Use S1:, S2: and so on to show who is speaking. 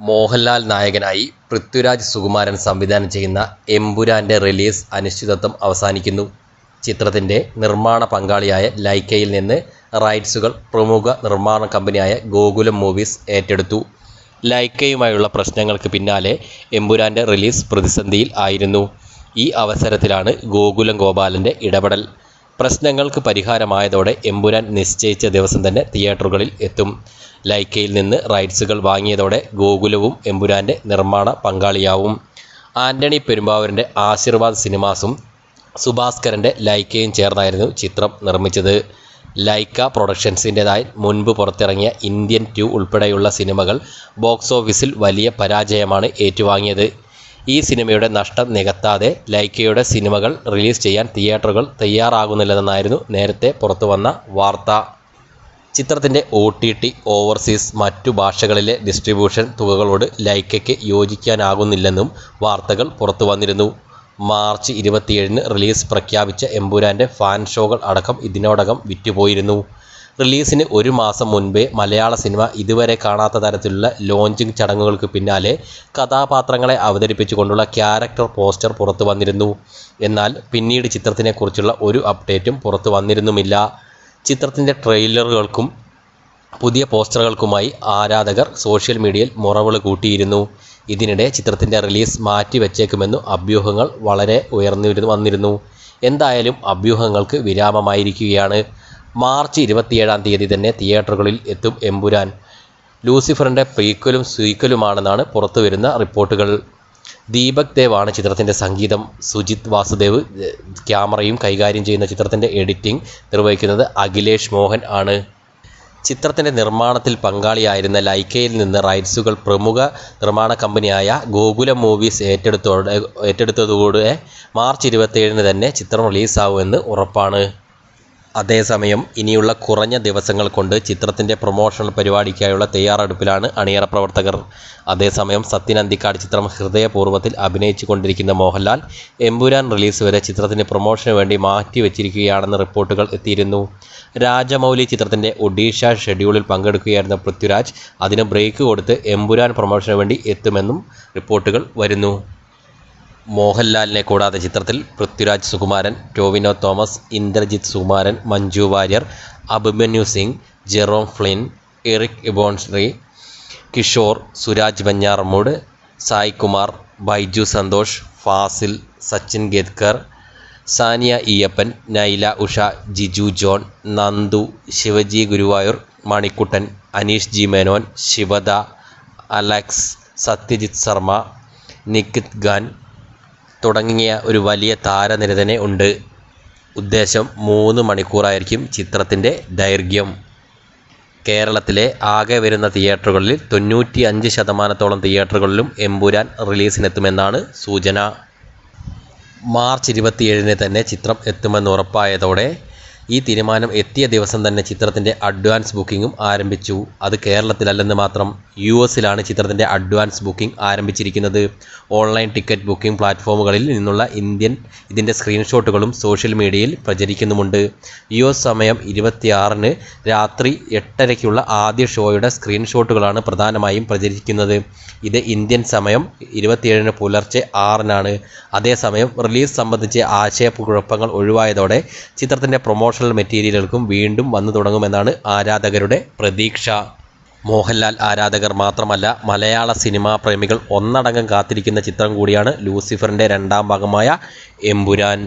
S1: മോഹൻലാൽ നായകനായി പൃഥ്വിരാജ് സുകുമാരൻ സംവിധാനം ചെയ്യുന്ന എമ്പുരാന്റെ റിലീസ് അനിശ്ചിതത്വം അവസാനിക്കുന്നു. ചിത്രത്തിന്റെ നിർമ്മാണ പങ്കാളിയായ ലൈക്കയിൽ നിന്ന് റൈറ്റ്സുകൾ പ്രമുഖ നിർമ്മാണ കമ്പനിയായ ഗോകുലം മൂവീസ് ഏറ്റെടുത്തു. ലൈക്കയുമായുള്ള പ്രശ്നങ്ങൾക്ക് പിന്നാലെ എമ്പുരാന്റെ റിലീസ് പ്രതിസന്ധിയിൽ ആയിരുന്നു. ഈ അവസരത്തിലാണ് ഗോകുലം ഗോപാലന്റെ ഇടപെടൽ. പ്രശ്നങ്ങൾക്ക് പരിഹാരമായതോടെ എമ്പുരാൻ നിശ്ചയിച്ച ദിവസം തന്നെ തിയേറ്ററുകളിൽ എത്തും. ലൈക്കയിൽ നിന്ന് റൈറ്റ്സുകൾ വാങ്ങിയതോടെ ഗോകുലവും എമ്പുരാന്റെ നിർമ്മാണ പങ്കാളിയാവും. ആന്റണി പെരുമ്പാവൂരിന്റെ ആശീർവാദ് സിനിമാസും സുഭാസ്കരന്റെ ലൈക്കയും ചേർന്നായിരുന്നു ചിത്രം നിർമ്മിച്ചത്. ലൈക്ക പ്രൊഡക്ഷൻസിന്റെതായി മുൻപ് പുറത്തിറങ്ങിയ ഇന്ത്യൻ ടു ഉൾപ്പെടെയുള്ള സിനിമകൾ ബോക്സ് ഓഫീസിൽ വലിയ പരാജയമാണ് ഏറ്റുവാങ്ങിയത്. ഈ സിനിമയുടെ നഷ്ടം നികത്താതെ ലൈക്കയുടെ സിനിമകൾ റിലീസ് ചെയ്യാൻ തിയേറ്ററുകൾ തയ്യാറാകുന്നില്ലെന്നായിരുന്നു നേരത്തെ പുറത്തുവന്ന വാർത്ത. ചിത്രത്തിന്റെ ഒ ടി ടി ഓവർസീസ് മറ്റു ഭാഷകളിലെ ഡിസ്ട്രിബ്യൂഷൻ തുകകളോട് ലൈക്കയ്ക്ക് യോജിക്കാനാകുന്നില്ലെന്നും വാർത്തകൾ പുറത്തു വന്നിരുന്നു മാർച്ച് ഇരുപത്തിയേഴിന് റിലീസ് പ്രഖ്യാപിച്ച എമ്പുരാന്റെ ഫാൻ ഷോകൾ അടക്കം ഇതിനോടകം വിറ്റുപോയിരുന്നു. റിലീസിന് ഒരു മാസം മുൻപേ മലയാള സിനിമ ഇതുവരെ കാണാത്ത തരത്തിലുള്ള ലോഞ്ചിങ് ചടങ്ങുകൾക്ക് പിന്നാലെ കഥാപാത്രങ്ങളെ അവതരിപ്പിച്ചുകൊണ്ടുള്ള ക്യാരക്ടർ പോസ്റ്റർ പുറത്തു വന്നിരുന്നു. എന്നാൽ പിന്നീട് ചിത്രത്തിനെക്കുറിച്ചുള്ള ഒരു അപ്ഡേറ്റും പുറത്തു വന്നിരുന്നുമില്ല. ചിത്രത്തിന്റെ ട്രെയിലറുകൾക്കും പുതിയ പോസ്റ്ററുകൾക്കുമായി ആരാധകർ സോഷ്യൽ മീഡിയയിൽ മുറവുകൾ കൂട്ടിയിരുന്നു. ഇതിനിടെ ചിത്രത്തിന്റെ റിലീസ് മാറ്റി മാറ്റിവെച്ചേക്കുമെന്നു അഭ്യൂഹങ്ങൾ വളരെ ഉയർന്നു വന്നിരുന്നു. എന്തായാലും അഭ്യൂഹങ്ങൾക്ക് വിരാമമായിരിക്കുകയാണ്. മാർച്ച് ഇരുപത്തിയേഴാം തീയതി തന്നെ തിയേറ്ററുകളിൽ എത്തും എമ്പുരാൻ. ലൂസിഫറിന്റെ പ്രീക്വലും സീക്വലുമാണെന്നാണ് പുറത്തു വരുന്ന റിപ്പോർട്ടുകൾ. ദീപക് ദേവ് ആണ് ചിത്രത്തിന്റെ സംഗീതം. സുജിത് വാസുദേവ് ക്യാമറയും കൈകാര്യം ചെയ്യുന്ന ചിത്രത്തിന്റെ എഡിറ്റിംഗ് നിർവഹിക്കുന്നത് അഖിലേഷ് മോഹൻ ആണ്. ചിത്രത്തിന്റെ നിർമ്മാണത്തിൽ പങ്കാളിയായിരുന്ന ലൈക്കയിൽ നിന്ന് റൈറ്റ്സുകൾ പ്രമുഖ നിർമ്മാണ കമ്പനിയായ ഗോകുലം മൂവീസ് ഏറ്റെടുത്തോടെ ഏറ്റെടുത്തതോടെ മാർച്ച് ഇരുപത്തിയേഴിന് തന്നെ ചിത്രം റിലീസാവുമെന്ന് ഉറപ്പാണ്. അതേസമയം ഇനിയുള്ള കുറഞ്ഞ ദിവസങ്ങൾ കൊണ്ട് ചിത്രത്തിന്റെ പ്രൊമോഷണൽ പരിപാടിക്കായുള്ള തയ്യാറെടുപ്പിലാണ് അണിയറ പ്രവർത്തകർ. അതേസമയം സത്യൻ അന്തിക്കാട് ചിത്രം ഹൃദയപൂർവത്തിൽ അഭിനയിച്ചു കൊണ്ടിരിക്കുന്ന മോഹൻലാൽ എമ്പുരാൻ റിലീസ് വരെ ചിത്രത്തിന് പ്രൊമോഷന് വേണ്ടി മാറ്റിവെച്ചിരിക്കുകയാണെന്ന് റിപ്പോർട്ടുകൾ എത്തിയിരുന്നു. രാജമൗലി ചിത്രത്തിന്റെ ഒഡീഷ ഷെഡ്യൂളിൽ പങ്കെടുക്കുകയായിരുന്ന പൃഥ്വിരാജ് അതിന് ബ്രേക്ക് കൊടുത്ത് എമ്പുരാൻ പ്രൊമോഷന് വേണ്ടി എത്തുമെന്നും റിപ്പോർട്ടുകൾ വരുന്നു. മോഹൻലാലിനെ കൂടാതെ ചിത്രത്തിൽ Prithviraj Sukumaran Tovino Thomas Indrajith Sukumaran Manju Warrier Abhimanyu Singh Jerome Flynn Eriq Ebouaney Kishore Suraj Venjaramoodu Sai Kumar Baiju Santhosh Fazil Sachin Khedekar Saniya Iyappan Naila Usha Giju John Nandu Shivaji Guruvayoor Manikuttan Aneesh G Menon Shivada Alex Satyajit Sharma Nikhat Khan തുടങ്ങിയ ഒരു വലിയ താരനിര തന്നെ ഉണ്ട്. ഉദ്ദേശം മൂന്ന് മണിക്കൂറായിരിക്കും ചിത്രത്തിന്റെ ദൈർഘ്യം. കേരളത്തിലെ ആകെ വരുന്ന തിയേറ്ററുകളിൽ തൊണ്ണൂറ്റി അഞ്ച് ശതമാനത്തോളം തിയേറ്ററുകളിലും എമ്പുരാൻ റിലീസിനെത്തുമെന്നാണ് സൂചന. മാർച്ച് ഇരുപത്തിയേഴിന് തന്നെ ചിത്രം എത്തുമെന്ന് ഉറപ്പായതോടെ ഈ തീരുമാനം എത്തിയ ദിവസം തന്നെ ചിത്രത്തിന്റെ അഡ്വാൻസ് ബുക്കിങ്ങും ആരംഭിച്ചു. അത് കേരളത്തിലല്ലെന്ന് മാത്രം യു എസിലാണ് ചിത്രത്തിന്റെ അഡ്വാൻസ് ബുക്കിംഗ് ആരംഭിച്ചിരിക്കുന്നത്. ഓൺലൈൻ ടിക്കറ്റ് ബുക്കിംഗ് പ്ലാറ്റ്ഫോമുകളിൽ നിന്നുള്ള ഇന്ത്യൻ ഇതിന്റെ സ്ക്രീൻഷോട്ടുകളും സോഷ്യൽ മീഡിയയിൽ പ്രചരിക്കുന്നുമുണ്ട്. യു എസ് സമയം ഇരുപത്തിയാറിന് രാത്രി എട്ടരയ്ക്കുള്ള ആദ്യ ഷോയുടെ സ്ക്രീൻഷോട്ടുകളാണ് പ്രധാനമായും പ്രചരിക്കുന്നത്. ഇത് ഇന്ത്യൻ സമയം ഇരുപത്തിയേഴിന് പുലർച്ചെ ആറിനാണ്. അതേസമയം റിലീസ് സംബന്ധിച്ച് ആശയക്കുഴപ്പങ്ങൾ ഒഴിവായതോടെ ചിത്രത്തിന്റെ പ്രൊമോഷണൽ മെറ്റീരിയലുകൾക്കും വീണ്ടും വന്നു തുടങ്ങുമെന്നാണ് ആരാധകരുടെ പ്രതീക്ഷ. മോഹൻലാൽ ആരാധകർ മാത്രമല്ല മലയാള സിനിമാ പ്രേമികൾ ഒന്നടങ്കം കാത്തിരിക്കുന്ന ചിത്രം കൂടിയാണ് ലൂസിഫറിന്റെ രണ്ടാം ഭാഗമായ എമ്പുരാൻ.